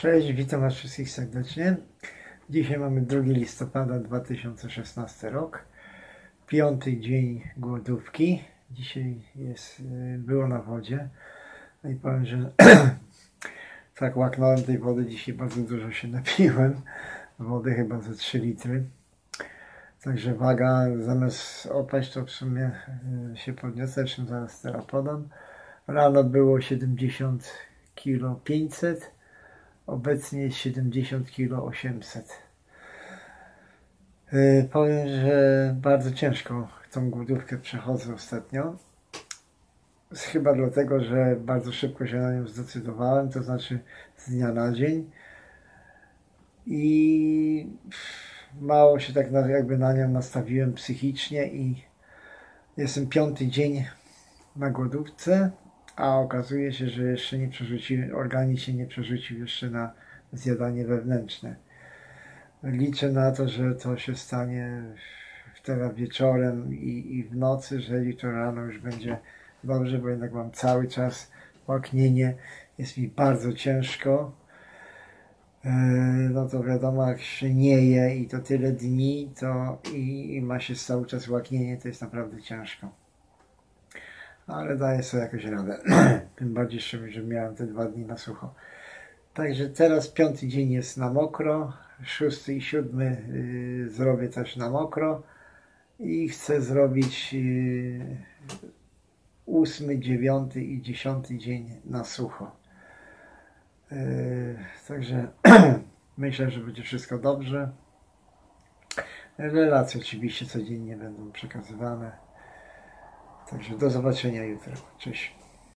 Cześć, witam Was wszystkich serdecznie. Dzisiaj mamy 2 listopada 2016 rok. Piąty dzień głodówki. Dzisiaj jest, y, było na wodzie. No i powiem, że tak łaknąłem tej wody. Dzisiaj bardzo dużo się napiłem. Wody chyba ze 3 litry. Także waga zamiast opaść to w sumie y, się podniosę, czym zaraz teraz podam. Rano było 70 kg 500 Obecnie jest 70 kg 800. Yy, powiem, że bardzo ciężko tą głodówkę przechodzę ostatnio. Chyba dlatego, że bardzo szybko się na nią zdecydowałem, to znaczy z dnia na dzień. I mało się tak jakby na nią nastawiłem psychicznie i jestem piąty dzień na głodówce a okazuje się, że jeszcze nie przerzucił, organizm się nie przerzucił jeszcze na zjadanie wewnętrzne. Liczę na to, że to się stanie teraz wieczorem i, i w nocy, że jutro rano już będzie dobrze, bo jednak mam cały czas łaknienie, jest mi bardzo ciężko. E, no to wiadomo, jak się nie je i to tyle dni, to i, i ma się cały czas łaknienie, to jest naprawdę ciężko ale daję sobie jakoś radę. Tym bardziej, że miałem te dwa dni na sucho. Także teraz piąty dzień jest na mokro, szósty i siódmy yy, zrobię też na mokro i chcę zrobić yy, ósmy, dziewiąty i dziesiąty dzień na sucho. Yy, także myślę, że będzie wszystko dobrze. Relacje oczywiście codziennie będą przekazywane. Także do zobaczenia jutro. Cześć.